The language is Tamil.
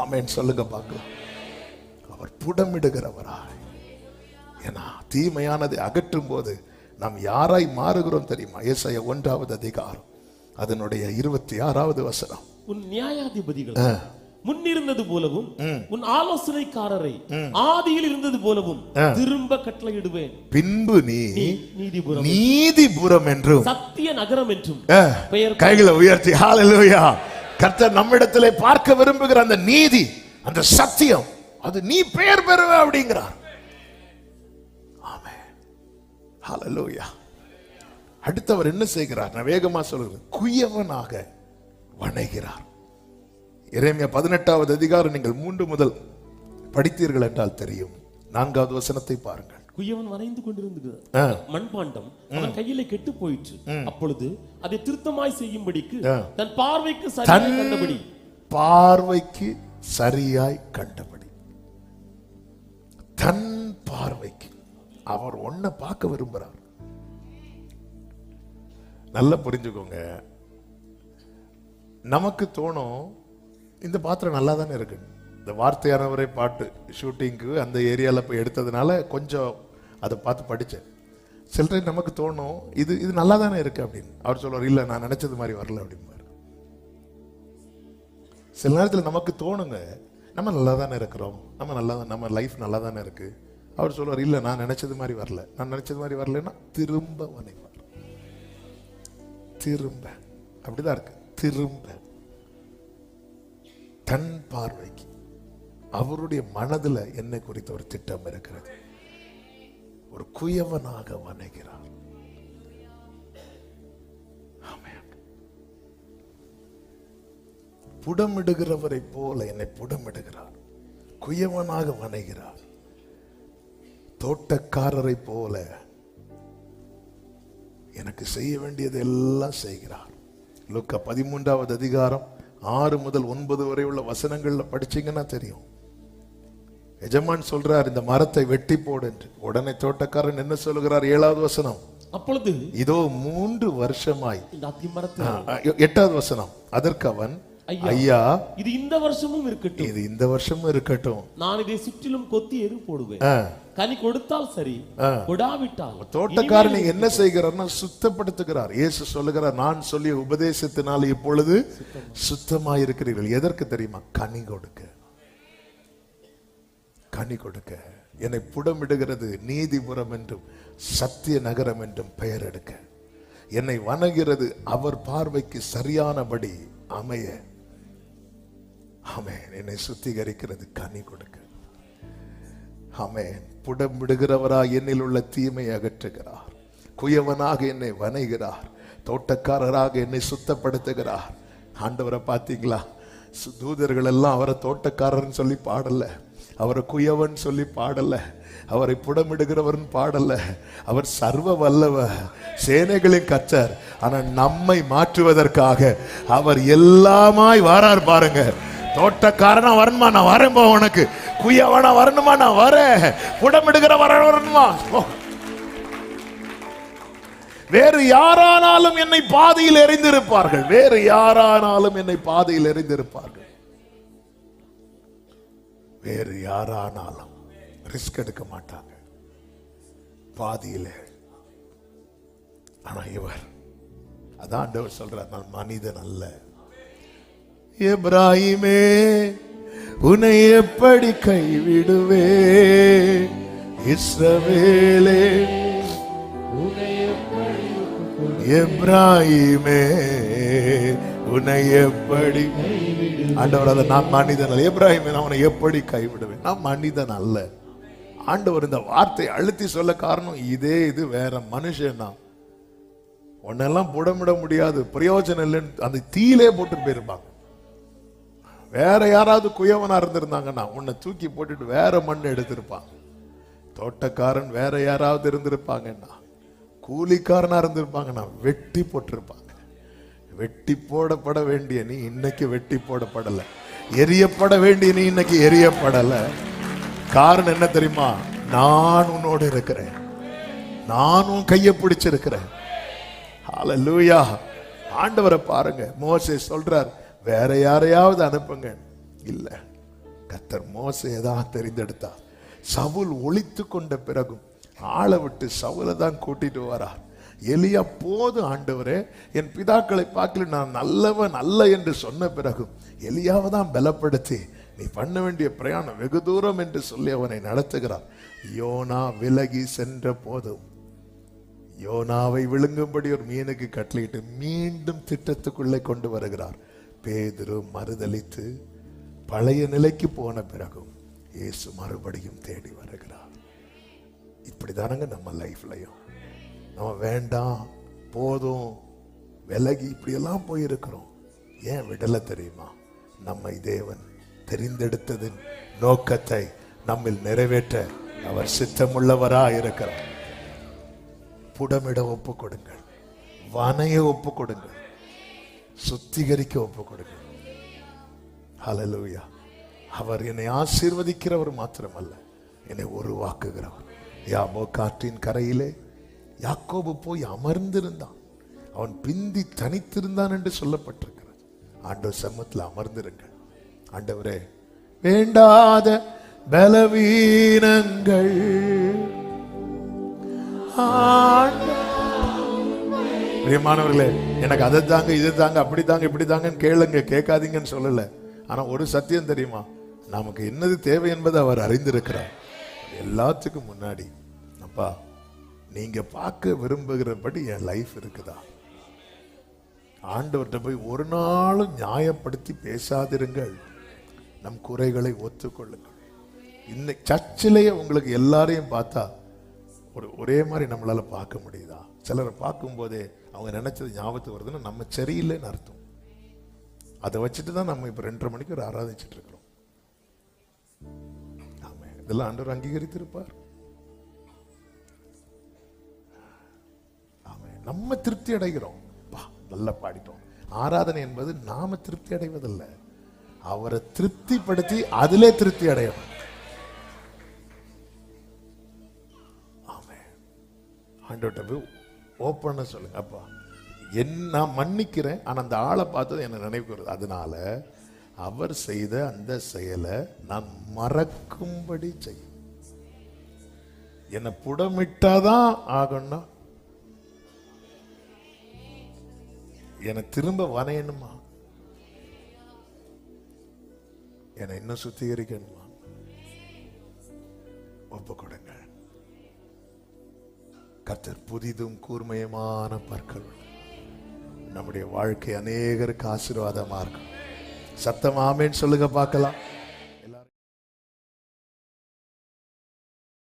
ஆமென். சொல்லுங்க பார்க்கலாம். அவர் புடமிடுகிறவராய். ஏன்னா தீமையானதை அகற்றும் போது நாம் யாராய் மாறுகிறோம் தெரியுமா? ஏசாயா ஒன்றாவது அதிகாரம் அதனுடைய இருபத்தி ஆறாவது வசனம். உன் நியாயாதிபதிகள் முன்னிருந்தது போலவும் உன் ஆலோசனைக்காரரை ஆதியில் இருந்தது போலவும் திரும்ப கட்டளையிடுவேன். பின்பு நீ நீதிபுரம் நீதிபுரம் என்றும். சத்திய நகரம் என்றும் பெயர் கைகளை உயர்த்தி ஹalleluya கர்த்தர் நம்மிடத்திலே பார்க்க விரும்புகிற அந்த நீதி அந்த சத்தியம் அது நீ பெயர் பெறுவ அப்படிங்கிறார். ஆமென். ஹalleluya. அடுத்தவர் என்ன செய்கிறார்? நான் வேகமா சொல்றேன் குயவனாக வணைகிறார். இறைமையா பதினெட்டாவது அதிகாரம் நீங்கள் மூன்று முதல் படித்தீர்கள் என்றால் தெரியும். நான்காவது வசனத்தை பாருங்கள். குயவன் வரைந்து கொண்டிருந்தது. மண்பாண்டம் அவன் கையிலே கெட்டு போயிற்று. அப்பொழுது அதை திருத்தமாய் செய்யும்படிக்கு. தன் பார்வைக்கு சரியாய் கண்டபடி. பார்வைக்கு சரியாய் கண்டபடி. தன் பார்வைக்கு. அவர் ஒன்ன பார்க்க விரும்புறார். நல்லா புரிஞ்சுக்கோங்க. நமக்கு தோணும் இந்த பாத்திரம் நல்லா தானே இருக்கு. இந்த வார்த்தையானவரை பாட்டு ஷூட்டிங்க்கு அந்த ஏரியாவில் போய் எடுத்ததுனால கொஞ்சம் அதை பார்த்து படித்தேன். சில டைம் நமக்கு தோணும் இது இது நல்லா தானே இருக்குது அப்படின்னு. அவர் சொல்லுவார் இல்லை நான் நினச்சது மாதிரி வரல அப்படிம்பாரு. சில நேரத்தில் நமக்கு தோணுங்க நம்ம நல்லா தானே இருக்கிறோம் நம்ம நல்லா நம்ம லைஃப் நல்லா தானே இருக்குது அவர் சொல்லுவார் இல்லை நான் நினச்சது மாதிரி வரல. நான் நினச்சது மாதிரி வரலன்னா திரும்ப வனைவார் திரும்ப. அப்படிதான் இருக்கு. திரும்ப. தன் பார்வைக்கு. அவருடைய மனதுல என்னை குறித்த ஒரு திட்டம் இருக்கிறது. ஒரு குயவனாக வணைகிறார் புடமிடுகிறவரை போல என்னை புடமிடுகிறார். குயவனாக வணைகிறார் தோட்டக்காரரை போல எனக்கு செய்ய வேண்டியது எல்லாம் செய்கிறார். லுக்கா பதிமூன்றாவது அதிகாரம் ஆறு முதல் ஒன்பது வரை உள்ள வசனங்கள்ல படிச்சீங்கன்னா தெரியும். எஜமான் சொல்றார் இந்த மரத்தை வெட்டி போடு என்று. உடனே தோட்டக்காரன் என்ன சொல்லுகிறார்? ஏழாவது வசனம். அப்பொழுது இதோ மூன்று வருஷமாய். எட்டாவது வசனம். அதற்கு அவன் ஐயா. இது இந்த வருஷமும் இருக்கட்டும். இது இந்த வருஷமும் இருக்கட்டும். நான் இதை சுற்றிலும் கொத்தி எரு போடுவேன்? கனி கொடுத்தால் சரி கொடாவிட்டால். தோட்டக்காரனை என்ன செய்கிறார்னா சுத்தப்படுத்துகிறார். இயேசு சொல்லுகிறார் நான் சொல்லிய உபதேசத்தினால் இப்பொழுது சுத்தமாயிருக்கிறீர்கள். எதற்கு தெரியுமா? கனி கொடுக்க. கனி கொடுக்க. என்னை புடமிடுகிறது நீதிபுரம் என்றும் சத்திய நகரம் என்றும் பெயர் எடுக்க. என்னை வணங்குகிறது அவர் பார்வைக்கு சரியானபடி அமைய. ஆமேன். என்னை சுத்திகரிக்கிறது கனி கொடுக்க. ஆமேன். புடமிடுகிறவராய் என்னில் உள்ள தீமையை அகற்றுகிறார். குயவனாக என்னை வணைகிறார். தோட்டக்காரராக என்னை சுத்தப்படுத்துகிறார். ஆண்டவரை பார்த்தீங்களா? சு- தூதர்கள் எல்லாம் அவரை தோட்டக்காரர்னு சொல்லி பாடல. அவரை குயவன் சொல்லி பாடல. அவரை புடமிடுகிறவர்னு பாடல. அவர் சர்வ வல்லவ சேனைகளின் கச்சர் ஆனால் நம்மை மாற்றுவதற்காக அவர் எல்லாமாய் வாரார் பாருங்க. தோட்டக்காரனா வரணுமா? நான் வரேன் போ உனக்கு. குயவனா வரணுமா? நான் வரேன். புடமிடுகிற வர வரணுமா? வேறு யாரானாலும் என்னை பாதையில் எறிந்திருப்பார்கள். வேறு யாரானாலும் என்னை பாதையில் எறிந்திருப்பார்கள். வேறு யாரானாலும் ரிஸ்க் எடுக்க மாட்டாங்க. பாதியில. ஆனா இவர் அதான் ஆண்டவர் சொல்றார் நான் மனிதன் அல்ல. எப்ராஹிமே உன்னை எப்படி கைவிடுவே இஸ்ரவேலே எப்ராஹிமே உன்னை எப்படி? ஆண்டவர் அதை நான் மனிதன் அல்ல. எப்ராஹிம் நான் உன்னை எப்படி கைவிடுவேன்? நான் மனிதன் அல்ல. ஆண்டவர் இந்த வார்த்தை அழுத்தி சொல்ல காரணம் இதே இது வேற மனுஷன் தான். உன்னெல்லாம் புடமிட முடியாது. பிரயோஜனம் இல்லைன்னு அந்த தீயிலே போட்டு போயிருப்பாங்க. வேற யாராவது குயவனா இருந்திருந்தாங்கன்னா உன்னை தூக்கி போட்டுட்டு வேற மண் எடுத்திருப்பாங்க. தோட்டக்காரன் வேற யாராவது இருந்திருப்பாங்கன்னா கூலிக்காரனா இருந்திருப்பாங்கன்னா வெட்டி போட்டிருப்பாங்க. வெட்டி போடப்பட வேண்டிய நீ இன்னைக்கு வெட்டி போடப்படலை. எரியப்பட வேண்டிய நீ இன்னைக்கு எரியப்படலை. காரணம் என்ன தெரியுமா? நான் உன்னோடு இருக்கிறேன். நானும் கையை பிடிச்சிருக்கிறேன். ஹalleluya ஆண்டவரை பாருங்க. மோசே சொல்றார் வேற யாரையாவது அனுப்புங்க. இல்ல. கத்தர் மோசையை தான் தெரிந்தெடுத்தார். சவுல் ஒழித்து கொண்ட பிறகும் ஆளை விட்டு சவுலை தான் கூட்டிட்டு வரார். எலியா போது ஆண்டவரே என் பிதாக்களை பார்க்கல நான் நல்லவன் அல்ல என்று சொன்ன பிறகும் எலியாவை தான் பலப்படுத்தி நீ பண்ண வேண்டிய பிரயாணம் வெகு தூரம் என்று சொல்லி அவனை நடத்துகிறார். யோனா விலகி சென்ற போதும் யோனாவை விழுங்கும்படி ஒரு மீனுக்கு கட்டளையிட்டு மீண்டும் திட்டத்துக்குள்ளே கொண்டு வருகிறார். பேதுரு மறுதலித்து பழைய நிலைக்கு போன பிறகும் இயேசு மறுபடியும் தேடி வருகிறார். இப்படி தானங்க நம்ம லைஃப்லயும் நம்ம வேண்டாம் போதும் விலகி இப்படியெல்லாம் போயிருக்கிறோம். ஏன் விடலை தெரியுமா? நம்மை தேவன் தெரிந்தெடுத்ததின் நோக்கத்தை நம்மில் நிறைவேற்ற அவர் சித்தமுள்ளவரா இருக்கிறார். புடமிட ஒப்பு கொடுங்கள். வனைய ஒப்பு கொடுங்கள். சுத்திகரிக்க ஒப்பு கொடுங்கள். ஹலலூயா அவர் என்னை ஆசீர்வதிக்கிறவர் மாத்திரமல்ல என்னை உருவாக்குகிறவர். யாபோ காற்றின் கரையிலே யாக்கோபு போய் அமர்ந்திருந்தான். அவன் பிந்தி தனித்திருந்தான் என்று சொல்லப்பட்டிருக்கிறது. ஆண்டவர் சமத்தில் அமர்ந்திருங்கள். ஆண்டவரே வேண்டாத பலவீனங்கள். பிரியமானவர்களே எனக்கு அதை தாங்க இது தாங்க அப்படி தாங்க இப்படி தாங்கன்னு கேளுங்க கேட்காதீங்கன்னு சொல்லலை. ஆனால் ஒரு சத்தியம் தெரியுமா? நமக்கு என்னது தேவை என்பதை அவர் அறிந்திருக்கிறார். எல்லாத்துக்கும் முன்னாடி அப்பா நீங்கள் பார்க்க விரும்புகிறபடி என் லைஃப் இருக்குதா? ஆண்டவர்கிட்ட போய் ஒரு நாளும் நியாயப்படுத்தி பேசாதிருங்கள். நம் குறைகளை ஒத்துக்கொள்ளுங்கள். இன்னைக்கு சர்ச்சிலேயே உங்களுக்கு எல்லாரையும் பார்த்தா ஒரு ஒரே மாதிரி நம்மளால் பார்க்க முடியுதா? சிலரை பார்க்கும்போதே அவங்க நினச்சது ஞாபகத்துக்கு வருதுன்னா நம்ம சரியில்லைன்னு அர்த்தம். அதை வச்சுட்டு தான் நம்ம இப்போ ரெண்டரை மணிக்கு ஒரு ஆராதிச்சிட்டு இருக்கிறோம். ஆமே இதெல்லாம் ஆண்டவர் அங்கீகரித்திருப்பார். நம்ம திருப்தி அடைகிறோம். பா நல்லா பாடிட்டோம். ஆராதனை என்பது நாம திருப்தி அடைவதில்லை. அவரை திருப்திப்படுத்தி அதிலே திருப்தி அடையணும். ஆமே போய் ஓப்பனாக சொல்லுங்க அப்பா என் நான் மன்னிக்கிறேன் ஆனால் அந்த ஆளை பார்த்தது எனக்கு நினைவுக்கு வருது அதனால அவர் செய்த அந்த செயலை நான் மறக்கும்படி செய்யும். என்னை புடமிட்டாதான் ஆகணும்னா என்னை திரும்ப வரையணுமா என்னை இன்னும் சுத்திகரிக்கணுமா? ஒப்பு கொடுங்க கத்தர் புதிதும் கூர்மையமான பற்கள் நம்முடைய வாழ்க்கை அநேகருக்கு ஆசீர்வாதமா இருக்கும். சத்தம் ஆமேன்னு சொல்லுங்க பார்க்கலாம்.